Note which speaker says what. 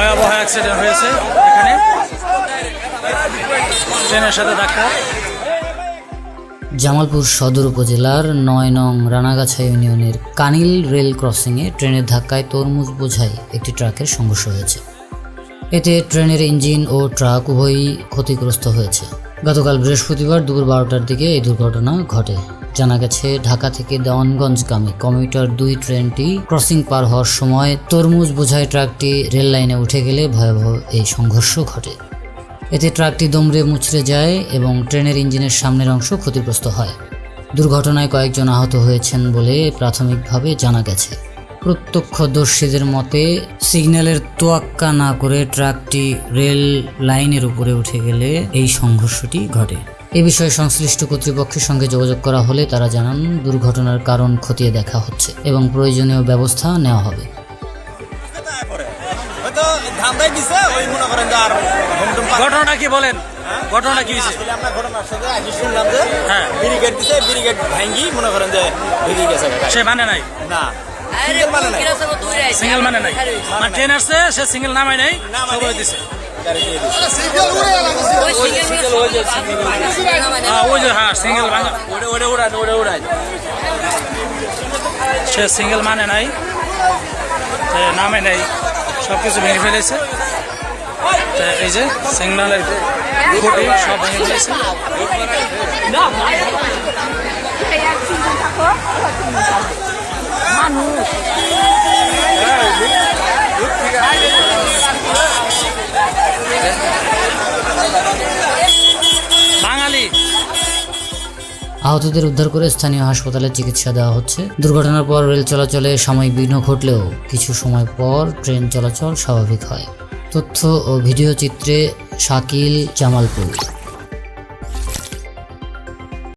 Speaker 1: ভয়াবহ অ্যাক্সিডেন্ট হয়েছে এখানে। ট্রেনের সাথে ধাক্কা।
Speaker 2: জামালপুর সদর উপজেলার নয় নং রানাগাছা ইউনিয়নের কানিল রেল ক্রসিংয়ে ট্রেনের ধাক্কায় তরমুজ বোঝাই একটি ট্রাকের সংঘর্ষ হয়েছে। এতে ট্রেনের ইঞ্জিন ও ট্রাক উভয়ই ক্ষতিগ্রস্ত হয়েছে। গতকাল বৃহস্পতিবার দুপুর বারোটার দিকে এই দুর্ঘটনা ঘটে। জানা গেছে, ঢাকা থেকে দেওয়ানগঞ্জগামী কমিউটার দুই ট্রেনটি ক্রসিং পার হওয়ার সময় তরমুজ বোঝাই ট্রাকটি রেল লাইনে উঠে গেলে ভয়াবহ এই সংঘর্ষ ঘটে। এতে ট্রাকটি দমড়ে মুচড়ে যায় এবং ট্রেনের ইঞ্জিনের সামনের অংশ ক্ষতিগ্রস্ত হয়। দুর্ঘটনায় কয়েকজন আহত হয়েছেন বলে প্রাথমিকভাবে জানা গেছে। প্রত্যক্ষদর্শীদের মতে, সিগন্যালের তোয়াক্কা না করে ট্রাকটি রেল লাইনের উপরে উঠে গেলে এই সংঘর্ষটি ঘটে। এ বিষয়ে সংশ্লিষ্ট কর্তৃপক্ষের সঙ্গে যোগাযোগ করা হলে তারা জানান দুর্ঘটনার কারণ খতিয়ে দেখা হচ্ছে এবং প্রয়োজনীয় ব্যবস্থা নেওয়া হবে।
Speaker 1: ঘটনাটা কি বলেন? ঘটনা কি
Speaker 3: আসলে আমরা ঘটনার সাথে আগে শুনলাম যে
Speaker 1: হ্যাঁ।
Speaker 3: ব্রিগেড দিছে ব্রিগেড ভাঙ্গি মনে করেন যে বেরিয়ে গেছে
Speaker 1: সে মানে নাই?
Speaker 3: না সিঙ্গেল মানে নাই?
Speaker 1: সিঙ্গেল নাই ট্রেন আসছে সে সিঙ্গেল নামায় নাই খবর দিছে।
Speaker 3: গাড়ি দিয়ে দিছে
Speaker 1: ওই যে হ্যাঁ সিঙ্গেল
Speaker 3: ওরে ওরে উড়ান ওরে উড়ান
Speaker 1: সে সিঙ্গেল মানে নাই নামে নেই সব কিছু ভেঙে ফেলেছে এই যে সিগনালের সব ভেঙে ফেলেছে
Speaker 2: আহতদের উদ্ধার করে স্থানীয় হাসপাতালে চিকিৎসা দেওয়া হচ্ছে। দুর্ঘটনার পর রেল চলাচলে সাময়িক বিঘ্ন ঘটলেও কিছু সময় পর ট্রেন চলাচল স্বাভাবিক হয়। তথ্য ও ভিডিও চিত্রে শাকিল জামালপুর।